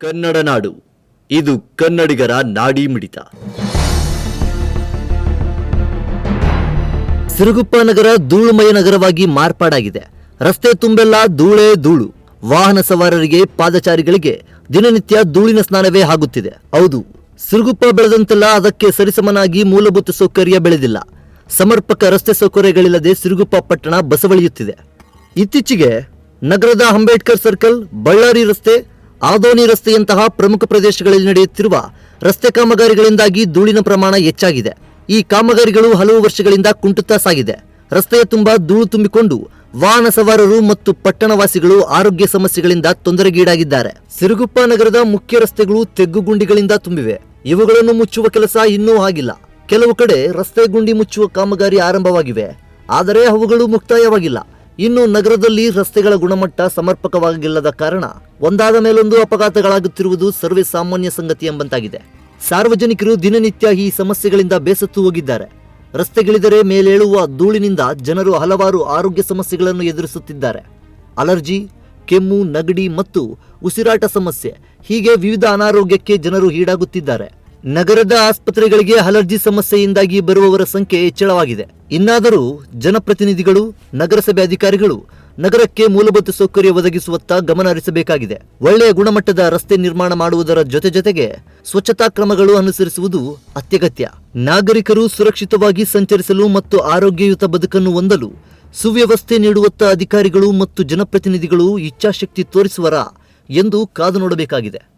ಕನ್ನಡ ನಾಡು. ಇದು ಕನ್ನಡಿಗರ ನಾಡಿ ಮಿಡಿತ. ಸಿರುಗುಪ್ಪ ನಗರ ಧೂಳುಮಯ ನಗರವಾಗಿ ಮಾರ್ಪಾಡಾಗಿದೆ. ರಸ್ತೆ ತುಂಬೆಲ್ಲ ಧೂಳೇ ಧೂಳು. ವಾಹನ ಸವಾರರಿಗೆ, ಪಾದಚಾರಿಗಳಿಗೆ ದಿನನಿತ್ಯ ಧೂಳಿನ ಸ್ನಾನವೇ ಆಗುತ್ತಿದೆ. ಹೌದು, ಸಿರುಗುಪ್ಪ ಬೆಳೆದಂತೆಲ್ಲ ಅದಕ್ಕೆ ಸರಿಸಮನಾಗಿ ಮೂಲಭೂತ ಸೌಕರ್ಯ ಬೆಳೆದಿಲ್ಲ. ಸಮರ್ಪಕ ರಸ್ತೆ ಸೌಕರ್ಯಗಳಿಲ್ಲದೆ ಸಿರುಗುಪ್ಪ ಪಟ್ಟಣ ಬಸವಳಿಯುತ್ತಿದೆ. ಇತ್ತೀಚೆಗೆ ನಗರದ ಅಂಬೇಡ್ಕರ್ ಸರ್ಕಲ್, ಬಳ್ಳಾರಿ ರಸ್ತೆ ಆದೋನಿ ರಸ್ತೆಯಂತಹ ಪ್ರಮುಖ ಪ್ರದೇಶಗಳಲ್ಲಿ ನಡೆಯುತ್ತಿರುವ ರಸ್ತೆ ಕಾಮಗಾರಿಗಳಿಂದಾಗಿ ಧೂಳಿನ ಪ್ರಮಾಣ ಹೆಚ್ಚಾಗಿದೆ. ಈ ಕಾಮಗಾರಿಗಳು ಹಲವು ವರ್ಷಗಳಿಂದ ಕುಂಟುತ್ತಾ ಸಾಗಿದೆ. ರಸ್ತೆಯ ತುಂಬ ಧೂಳು ತುಂಬಿಕೊಂಡು ವಾಹನ ಸವಾರರು ಮತ್ತು ಪಟ್ಟಣವಾಸಿಗಳು ಆರೋಗ್ಯ ಸಮಸ್ಯೆಗಳಿಂದ ತೊಂದರೆಗೀಡಾಗಿದ್ದಾರೆ. ಸಿರುಗುಪ್ಪ ನಗರದ ಮುಖ್ಯ ರಸ್ತೆಗಳು ತೆಗ್ಗು ಗುಂಡಿಗಳಿಂದ ತುಂಬಿವೆ. ಇವುಗಳನ್ನು ಮುಚ್ಚುವ ಕೆಲಸ ಇನ್ನೂ ಆಗಿಲ್ಲ. ಕೆಲವು ಕಡೆ ರಸ್ತೆ ಗುಂಡಿ ಮುಚ್ಚುವ ಕಾಮಗಾರಿ ಆರಂಭವಾಗಿವೆ. ಆದರೆ ಅವುಗಳು ಮುಕ್ತಾಯವಾಗಿಲ್ಲ. ಇನ್ನು ನಗರದಲ್ಲಿ ರಸ್ತೆಗಳ ಗುಣಮಟ್ಟ ಸಮರ್ಪಕವಾಗಿಲ್ಲದ ಕಾರಣ ಒಂದಾದ ಮೇಲೊಂದು ಅಪಘಾತಗಳಾಗುತ್ತಿರುವುದು ಸರ್ವೇ ಸಾಮಾನ್ಯ ಸಂಗತಿ ಎಂಬಂತಾಗಿದೆ. ಸಾರ್ವಜನಿಕರು ದಿನನಿತ್ಯ ಈ ಸಮಸ್ಯೆಗಳಿಂದ ಬೇಸತ್ತು ಹೋಗಿದ್ದಾರೆ. ರಸ್ತೆಗಿಳಿದರೆ ಮೇಲೇಳುವ ಧೂಳಿನಿಂದ ಜನರು ಹಲವಾರು ಆರೋಗ್ಯ ಸಮಸ್ಯೆಗಳನ್ನು ಎದುರಿಸುತ್ತಿದ್ದಾರೆ. ಅಲರ್ಜಿ, ಕೆಮ್ಮು, ನಗಡಿ ಮತ್ತು ಉಸಿರಾಟ ಸಮಸ್ಯೆ ಹೀಗೆ ವಿವಿಧ ಅನಾರೋಗ್ಯಕ್ಕೆ ಜನರು ಈಡಾಗುತ್ತಿದ್ದಾರೆ. ನಗರದ ಆಸ್ಪತ್ರೆಗಳಿಗೆ ಅಲರ್ಜಿ ಸಮಸ್ಯೆಯಿಂದಾಗಿ ಬರುವವರ ಸಂಖ್ಯೆ ಹೆಚ್ಚಳವಾಗಿದೆ. ಇನ್ನಾದರೂ ಜನಪ್ರತಿನಿಧಿಗಳು, ನಗರಸಭೆ ಅಧಿಕಾರಿಗಳು ನಗರಕ್ಕೆ ಮೂಲಭೂತ ಸೌಕರ್ಯ ಒದಗಿಸುವತ್ತ ಗಮನ ಹರಿಸಬೇಕಾಗಿದೆ. ಒಳ್ಳೆಯ ಗುಣಮಟ್ಟದ ರಸ್ತೆ ನಿರ್ಮಾಣ ಮಾಡುವುದರ ಜೊತೆ ಜೊತೆಗೆ ಸ್ವಚ್ಛತಾ ಕ್ರಮಗಳು ಅನುಸರಿಸುವುದು ಅತ್ಯಗತ್ಯ. ನಾಗರಿಕರು ಸುರಕ್ಷಿತವಾಗಿ ಸಂಚರಿಸಲು ಮತ್ತು ಆರೋಗ್ಯಯುತ ಬದುಕನ್ನು ಹೊಂದಲು ಸುವ್ಯವಸ್ಥೆ ನೀಡುವತ್ತ ಅಧಿಕಾರಿಗಳು ಮತ್ತು ಜನಪ್ರತಿನಿಧಿಗಳು ಇಚ್ಛಾಶಕ್ತಿ ತೋರಿಸುವರ ಎಂದು ಕಾದು ನೋಡಬೇಕಾಗಿದೆ.